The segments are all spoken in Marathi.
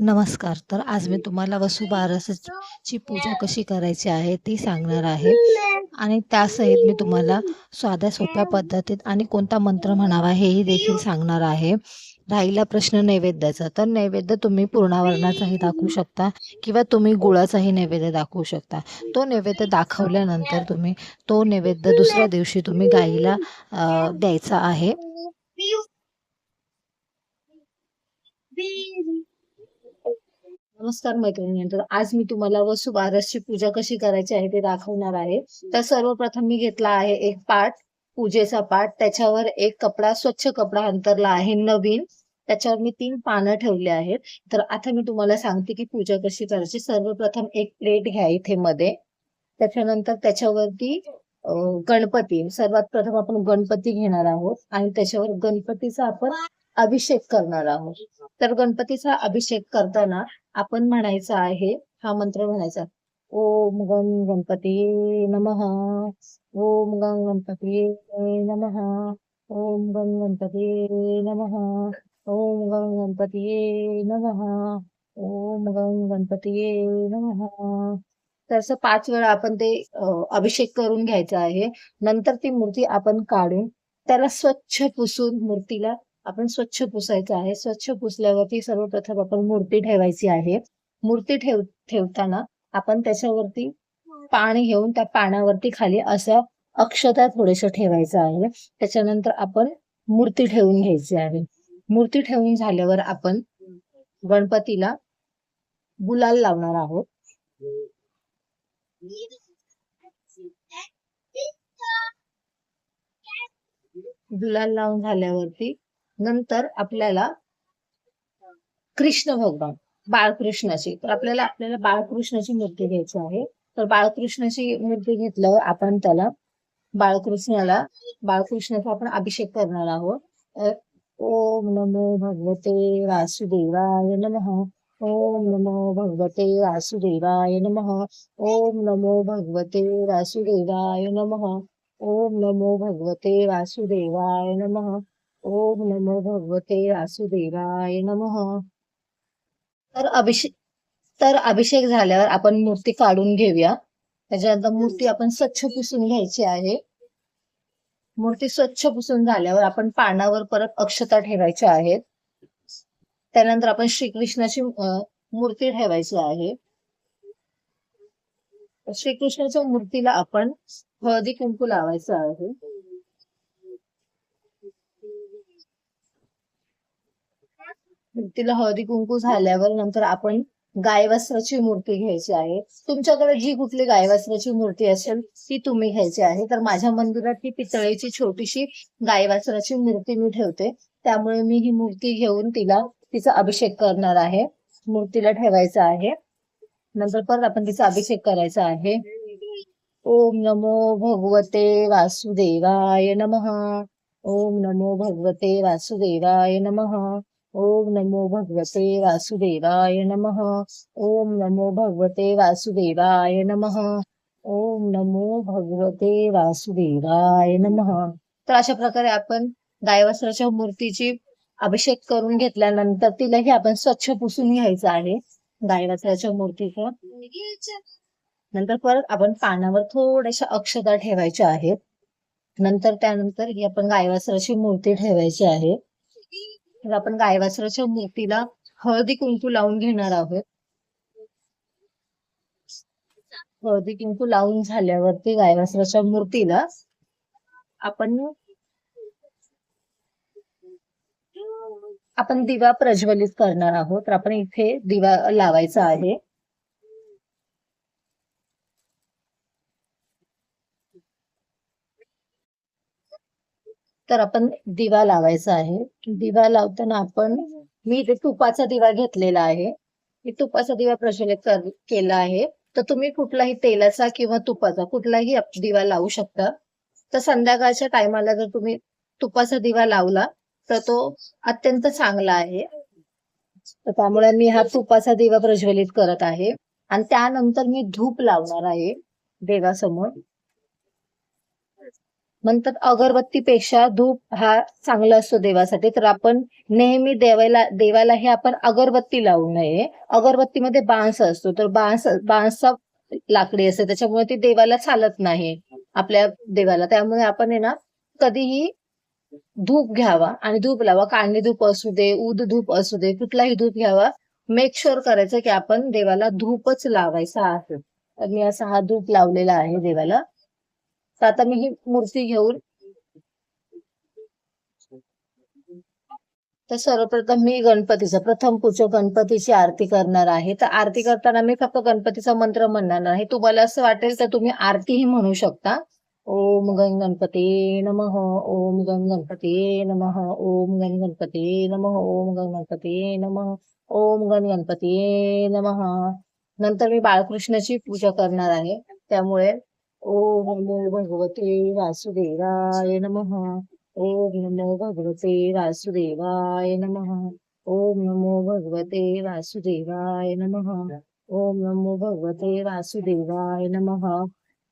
नमस्कार. तर आज मी तुम्हाला वसुबारसची पूजा कशी करायची आहे ती सांगणार आहे आणि त्यासहित मी तुम्हाला साध्या सोप्या पद्धतीत आणि कोणता मंत्र म्हणावा हेही देखील सांगणार आहे. राहिला प्रश्न नैवेद्याचा, तर नैवेद्य तुम्ही पूर्णावरणाचाही दाखवू शकता किंवा तुम्ही गुळाचाही नैवेद्य दाखवू शकता. तो नैवेद्य दाखवल्यानंतर तुम्ही तो नैवेद्य दुसऱ्या दिवशी तुम्ही गाईला द्यायचा आहे. नमस्कार मैत्रिणी आज मी तुम्हाला वसुबारसची पूजा कशी करायची आहे ते दाखवणार आहे. तर सर्वप्रथम मी घेतला आहे एक पाट पूजेचा पाट. त्याच्यावर एक कपडा स्वच्छ कपडा अंतरला आहे नवीन. त्याच्यावर मी तीन पानं ठेवली आहेत. तर आता मी तुम्हाला सांगते की पूजा कशी करायची. सर्वप्रथम एक प्लेट घ्या इथे मध्ये. त्याच्यानंतर त्याच्यावरती गणपती. सर्वात प्रथम आपण गणपती घेणार आहोत. आणि त्याच्यावर गणपतीचा आपण अभिषेक करणार आहोत. तर गणपतीचा अभिषेक करताना आपण म्हणायचं आहे हा मंत्र म्हणायचा ओम गण गणपती नमः ओम गण गणपती नमः ओम गण गणपती नमः ओम गण गणपती नमः ओम गण गणपती नमः. तर असं पाच वेळा आपण ते अभिषेक करून घ्यायचा आहे. नंतर ती मूर्ती आपण काढून त्याला स्वच्छ पुसून मूर्तीला आपण स्वच्छ पुसायचं आहे. स्वच्छ पुसल्यावरती सर्वप्रथम आपण मूर्ती ठेवायची आहे. मूर्ती ठेव ठेवताना आपण त्याच्यावरती पाणी घेऊन त्या पाण्यावरती खाली असं अक्षता थोडेस ठेवायचं आहे. त्याच्यानंतर आपण मूर्ती ठेवून घ्यायची आहे. मूर्ती ठेवून झाल्यावर आपण गणपतीला गुलाल लावणार आहोत. गुलाल लावून झाल्यावरती नंतर आपल्याला कृष्ण भगवान बाळकृष्णाची. तर आपल्याला आपल्याला बाळकृष्णाची मूर्ती घ्यायची आहे. तर बाळकृष्णाची मूर्ती घेतल्यावर आपण त्याला बाळकृष्णाला बाळकृष्णाचा आपण अभिषेक करणार आहोत. ओम नमो भगवते वासुदेवाय नमः. ओम नमो भगवते वासुदेवाय नमः. ओम नमो भगवते वासुदेवाय नमः. ओम नमो भगवते वासुदेवाय नमः. ओम नमो भगवते वासुदेवाय नम. तर अभिषेक तर अभिषेक झाल्यावर आपण मूर्ती काढून घेऊया. त्याच्यानंतर मूर्ती आपण स्वच्छ पुसून घ्यायची आहे. मूर्ती स्वच्छ पुसून झाल्यावर आपण पानावर परत अक्षता ठेवायच्या आहेत त्यानंतर आपण श्रीकृष्णाची मूर्ती ठेवायची आहे. श्रीकृष्णाच्या मूर्तीला आपण हळदी कुंकू लावायचं आहे. तिला हळदी कुंकू झाल्यावर नंतर आपण गायवस्त्राची मूर्ती घ्यायची आहे. तुमच्याकडे जी कुठली गायवस्त्राची मूर्ती असेल ती तुम्ही घ्यायची आहे. तर माझ्या मंदिरात ही पितळेची छोटीशी गायवस्त्राची मूर्ती मी ठेवते. त्यामुळे मी ही मूर्ती घेऊन तिला तिचा अभिषेक करणार आहे. मूर्तीला ठेवायचा आहे. नंतर परत आपण तिचा अभिषेक करायचा आहे. ओम नमो भगवते वासुदेवाय नमः. ओम नमो भगवते वासुदेवाय नमः. ओम नमो भगवते वासुदेवाय नमः। ओम नमो भगवते वासुदेवाय नमः। ओम नमो भगवते वासुदेवाय नमः। तर अशा प्रकारे आपण गायवस्त्राच्या मूर्तीची अभिषेक करून घेतल्यानंतर तिलाही आपण स्वच्छ पुसून घ्यायचं आहे गायवस्त्राच्या मूर्तीचं. नंतर परत आपण पानावर थोड्याशा अक्षता ठेवायच्या आहेत. नंतर त्यानंतर ही आपण गायवस्त्राची मूर्ती ठेवायची आहे. तर आपण गायवासराच्या मूर्तीला हळदी कुंकू लावून घेणार आहोत. हळदी कुंकू लावून झाल्यावरती गायवासराच्या मूर्तीला आपण आपण दिवा प्रज्वलित करणार आहोत. तर आपण इथे दिवा लावायचा आहे. तर आपण दिवा लावायचा आहे. दिवा लावताना आपण मी इथे तुपाचा दिवा घेतलेला आहे. मी तुपाचा दिवा प्रज्वलित केला आहे. तर तुम्ही कुठलाही तेलाचा किंवा तुपाचा कुठलाही दिवा लावू शकता. तर संध्याकाळच्या टायमाला जर तुम्ही तुपाचा दिवा लावला तर तो अत्यंत चांगला आहे. तर त्यामुळे मी हा तुपाचा दिवा प्रज्वलित करत आहे. आणि त्यानंतर मी धूप लावणार आहे देवासमोर. म्हणतात अगरबत्तीपेक्षा धूप हा चांगला असतो देवासाठी. तर आपण नेहमी देवाला देवाला हे आपण अगरबत्ती लावू नये. अगरबत्तीमध्ये बांस असतो. तर बांस बांसचा लाकडी असते. त्याच्यामुळे ती देवाला चालत नाही. आपल्या देवाला. त्यामुळे आपण आहे ना कधीही धूप घ्यावा आणि धूप लावा. कांडी धूप असू दे उद धूप असू दे कुठलाही धूप घ्यावा. मेक शुअर करायचं की आपण देवाला धूपच लावायचा आहे. तर मी असा हा धूप लावलेला आहे देवाला. तर आता मी ही मूर्ती घेऊन तर सर्वप्रथम मी गणपतीचं प्रथम पूजा गणपतीची आरती करणार आहे. तर आरती करताना मी फक्त गणपतीचा मंत्र म्हणणार नाही. तुम्हाला असं वाटेल तर तुम्ही आरतीही म्हणू शकता. ओम गण गणपती नमः ओम गण गणपती नमः ओम गण गणपती नमः ओम गण गणपती नमः ओम गण गणपती नम. नंतर मी बाळकृष्णाची पूजा करणार आहे. त्यामुळे ओम नमो भगवते वासुदेवाय नमः। ओम नमो भगवते वासुदेवाय नमः। ओम नमो भगवते वासुदेवाय नमः। ओम नमो भगवते वासुदेवाय नमः।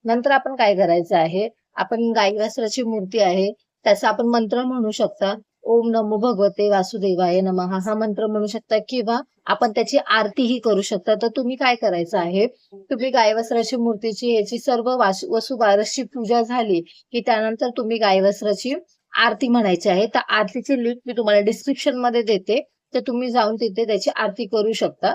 नंतर आपण काय करायचं आहे? आपण गाई वासराची मूर्ती आहे त्याचा आपण मंत्र म्हणू शकता. ओम नमो भगवते वासुदेवाय नमः. हा मंत्र म्हणू शकता किंवा आपण त्याची आरतीही करू शकता. तर तुम्ही काय करायचं आहे? तुम्ही गायवस्त्राची मूर्तीची याची सर्व वसुबारसची पूजा झाली की त्यानंतर तुम्ही गायवस्त्राची आरती म्हणायची आहे. तर आरतीची लिंक मी तुम्हाला डिस्क्रिप्शनमध्ये देते. तर तुम्ही जाऊन तिथे त्याची आरती करू शकता.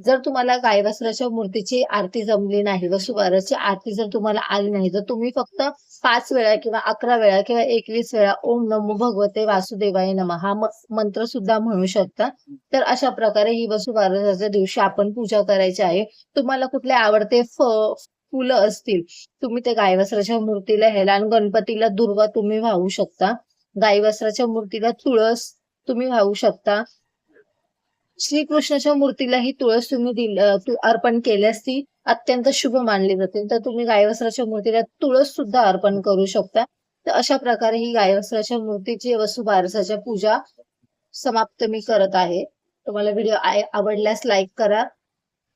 जर तुम्हाला गायवासराच्या मूर्तीची आरती जमली नाही वसुबारसची आरती जर तुम्हाला आली नाही तर तुम्ही फक्त पाच वेळा किंवा अकरा वेळा किंवा एकवीस वेळा ओम नमो भगवते वासुदेवाय नम हा मंत्र सुद्धा म्हणू शकता. तर अशा प्रकारे ही वसुबारसाच्या दिवशी आपण पूजा करायची आहे. तुम्हाला कुठले आवडते फ फुलं असतील तुम्ही ते गायवस्त्राच्या मूर्तीला ह्याला आणि गणपतीला दुर्वा तुम्ही वाहू शकता. गायवस्त्राच्या मूर्तीला तुळस तुम्ही वाहू शकता. श्रीकृष्णाच्या मूर्तीला ही तुळस तुम्ही दिल अर्पण केल्यास ती अत्यंत शुभ मानली जाते. तर तुम्ही गायवस्त्राच्या मूर्तीला तुळस सुद्धा अर्पण करू शकता. तर अशा प्रकारे ही गायवस्त्राच्या मूर्तीची वसुबारसाच्या पूजा समाप्त मी करत आहे. तुम्हाला व्हिडिओ आवडल्यास लाईक करा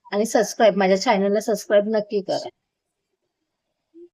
आणि सबस्क्राईब माझ्या चॅनलला सबस्क्राईब नक्की करा.